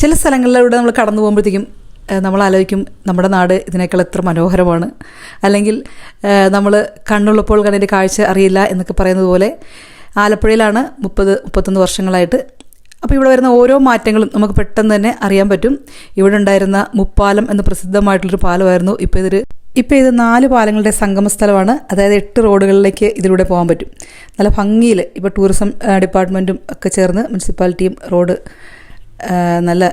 ചില സ്ഥലങ്ങളിലൂടെ നമ്മൾ കടന്നു പോകുമ്പോഴത്തേക്കും നമ്മൾ ആലോചിക്കും നമ്മുടെ നാട് ഇതിനേക്കാൾ എത്ര മനോഹരമാണ്. അല്ലെങ്കിൽ നമ്മൾ കണ്ണുള്ളപ്പോൾ കണ്ണിന്റെ കാഴ്ച അറിയില്ല എന്നൊക്കെ പറയുന്നത് പോലെ ആലപ്പുഴയിലാണ് മുപ്പത് മുപ്പത്തൊന്ന് വർഷങ്ങളായിട്ട്. അപ്പോൾ ഇവിടെ വരുന്ന ഓരോ മാറ്റങ്ങളും നമുക്ക് പെട്ടെന്ന് തന്നെ അറിയാൻ പറ്റും. ഇവിടെ ഉണ്ടായിരുന്ന മുപ്പാലം എന്ന് പ്രസിദ്ധമായിട്ടുള്ളൊരു പാലമായിരുന്നു ഇപ്പോൾ ഇതൊരു ഇപ്പോൾ ഇത് നാല് പാലങ്ങളുടെ സംഗമ സ്ഥലമാണ് അതായത് എട്ട് റോഡുകളിലേക്ക് ഇതിലൂടെ പോകാൻ പറ്റും. നല്ല ഭംഗിയിൽ ഇപ്പോൾ ടൂറിസം ഡിപ്പാർട്ട്മെന്റും ഒക്കെ ചേർന്ന് മുനിസിപ്പാലിറ്റിയും റോഡ് നല്ല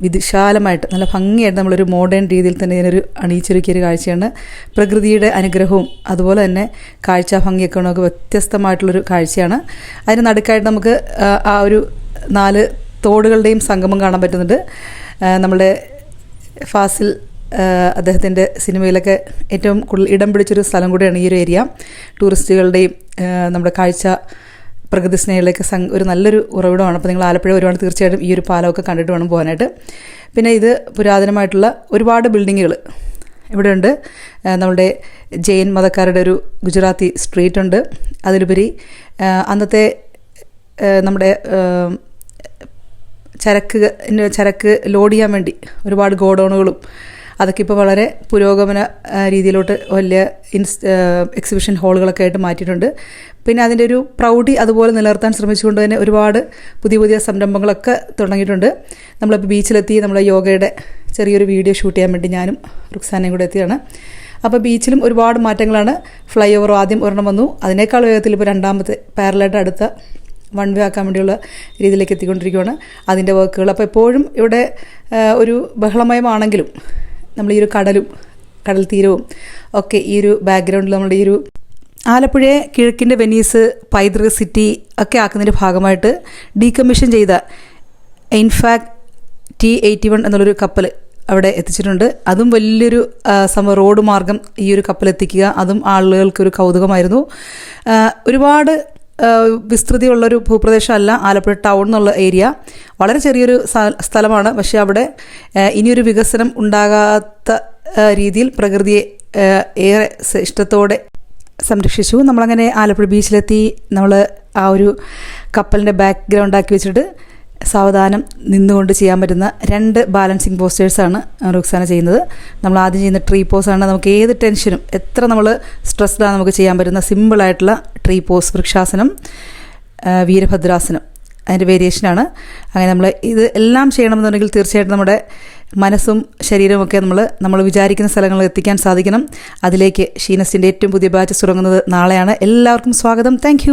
വിശാലമായിട്ട് നല്ല ഭംഗിയായിട്ട് നമ്മളൊരു മോഡേൺ രീതിയിൽ തന്നെ ഇതിനൊരു അണിയിച്ചൊരുക്കിയ ഒരു കാഴ്ചയാണ്. പ്രകൃതിയുടെ അനുഗ്രഹവും അതുപോലെ തന്നെ കാഴ്ച ഭംഗിയൊക്കെ നമുക്ക് വ്യത്യസ്തമായിട്ടുള്ളൊരു കാഴ്ചയാണ്. അതിന് നടുക്കായിട്ട് നമുക്ക് ആ ഒരു നാല് തോടുകളുടെയും സംഗമം കാണാൻ പറ്റുന്നുണ്ട്. നമ്മുടെ ഫാസിൽ അദ്ദേഹത്തിന്റെ സിനിമയിലൊക്കെ ഏറ്റവും കൂടുതൽ ഇടം പിടിച്ചൊരു സ്ഥലം കൂടിയാണ് ഈ ഒരു ഏരിയ. ടൂറിസ്റ്റുകളുടെയും നമ്മുടെ കാഴ്ച പ്രകൃതി സ്നേഹികളിലേക്ക് ഒരു നല്ലൊരു ഉറവിടമാണ്. അപ്പോൾ നിങ്ങൾ ആലപ്പുഴ ഒരുപാട് തീർച്ചയായിട്ടും ഈ ഒരു പാലമൊക്കെ കണ്ടിട്ട് വേണം പോകാനായിട്ട്. പിന്നെ ഇത് പുരാതനമായിട്ടുള്ള ഒരുപാട് ബിൽഡിങ്ങുകൾ ഇവിടെയുണ്ട്. നമ്മുടെ ജെയിൻ മതക്കാരുടെ ഒരു ഗുജറാത്തി സ്ട്രീറ്റ് ഉണ്ട് അതിലുപരി അന്നത്തെ നമ്മുടെ ചരക്ക് ചരക്ക് ലോഡ് ചെയ്യാൻ വേണ്ടി ഒരുപാട് ഗോഡൗണുകളും അതൊക്കെ ഇപ്പോൾ വളരെ പുരോഗമന രീതിയിലോട്ട് വലിയ ഇൻസ് എക്സിബിഷൻ ഹാളുകളൊക്കെ ആയിട്ട് മാറ്റിയിട്ടുണ്ട്. പിന്നെ അതിന്റെ ഒരു പ്രൗഢി അതുപോലെ നിലനിർത്താൻ ശ്രമിച്ചുകൊണ്ട് തന്നെ ഒരുപാട് പുതിയ പുതിയ സംരംഭങ്ങളൊക്കെ തുടങ്ങിയിട്ടുണ്ട്. നമ്മളിപ്പോൾ ബീച്ചിലെത്തി നമ്മളെ യോഗയുടെ ചെറിയൊരു വീഡിയോ ഷൂട്ട് ചെയ്യാൻ വേണ്ടി ഞാനും റുക്സാനയും കൂടെ എത്തിയാണ്. അപ്പോൾ ബീച്ചിലും ഒരുപാട് മാറ്റങ്ങളാണ്. ഫ്ലൈ ഓവർ ആദ്യം ഒരെണ്ണം വന്നു. അതിനേക്കാൾ വേഗത്തിൽ ഇപ്പോൾ രണ്ടാമത്തെ പാരലായിട്ട് അടുത്ത വൺ വേ ആക്കാൻ വേണ്ടിയുള്ള രീതിയിലേക്ക് എത്തിക്കൊണ്ടിരിക്കുകയാണ് അതിന്റെ വർക്കുകൾ അപ്പോൾ എപ്പോഴും ഇവിടെ ഒരു ബഹളമയമാണെങ്കിലും നമ്മൾ ഈ ഒരു കടലും കടൽ തീരവും ഒക്കെ ഈ ഒരു ബാക്ക്ഗ്രൗണ്ടിൽ നമ്മുടെ ഈ ഒരു ആലപ്പുഴയെ കിഴക്കിന്റെ വെനീസ് പൈതൃക സിറ്റി ഒക്കെ ആക്കുന്നതിന്റെ ഭാഗമായിട്ട് ഡീകമ്മീഷൻ ചെയ്ത ഇൻഫാക്ട് ടി എയ്റ്റി വൺ എന്നുള്ളൊരു കപ്പൽ അവിടെ എത്തിച്ചിട്ടുണ്ട്. അതും വലിയൊരു സമ റോഡ് മാർഗം ഈ ഒരു കപ്പൽ എത്തിക്കുക അതും ആളുകൾക്കൊരു കൗതുകമായിരുന്നു. ആ, ഒരുപാട് വിസ്തൃതിയുള്ളൊരു ഭൂപ്രദേശമല്ല ആലപ്പുഴ ടൗൺ എന്നുള്ള ഏരിയ. വളരെ ചെറിയൊരു സ്ഥലമാണ്. പക്ഷേ അവിടെ ഇനിയൊരു വികസനം ഉണ്ടാകാത്ത രീതിയിൽ പ്രകൃതിയെ ഏറെ ഇഷ്ടത്തോടെ സംരക്ഷിച്ചു. നമ്മളങ്ങനെ ആലപ്പുഴ ബീച്ചിലെത്തി നമ്മൾ ആ ഒരു കപ്പലിന്റെ ബാക്ക്ഗ്രൗണ്ട് ആക്കി വെച്ചിട്ട് സാവധാനം നിന്നുകൊണ്ട് ചെയ്യാൻ പറ്റുന്ന രണ്ട് ബാലൻസിങ് പോസ്റ്റേഴ്സാണ് റുക്സാന ചെയ്യുന്നത്. നമ്മൾ ആദ്യം ചെയ്യുന്ന ട്രീ പോസാണ് നമുക്ക് ഏത് ടെൻഷനും എത്ര നമ്മൾ സ്ട്രെസ്ഡാണ് നമുക്ക് ചെയ്യാൻ പറ്റുന്ന സിമ്പിളായിട്ടുള്ള ട്രീ പോസ് വൃക്ഷാസനം വീരഭദ്രാസനം. അതിന്റെ വേരിയേഷനാണ് അങ്ങനെ നമ്മൾ ഇത് എല്ലാം ചെയ്യണമെന്നുണ്ടെങ്കിൽ തീർച്ചയായിട്ടും നമ്മുടെ മനസ്സും ശരീരവും ഒക്കെ നമ്മൾ നമ്മൾ വിചാരിക്കുന്ന സ്ഥലങ്ങളിൽ എത്തിക്കാൻ സാധിക്കണം. അതിലേക്ക് ഷീനസിന്റെ ഏറ്റവും പുതിയ ബാച്ച് തുടങ്ങുന്നത് നാളെയാണ്. എല്ലാവർക്കും സ്വാഗതം. താങ്ക്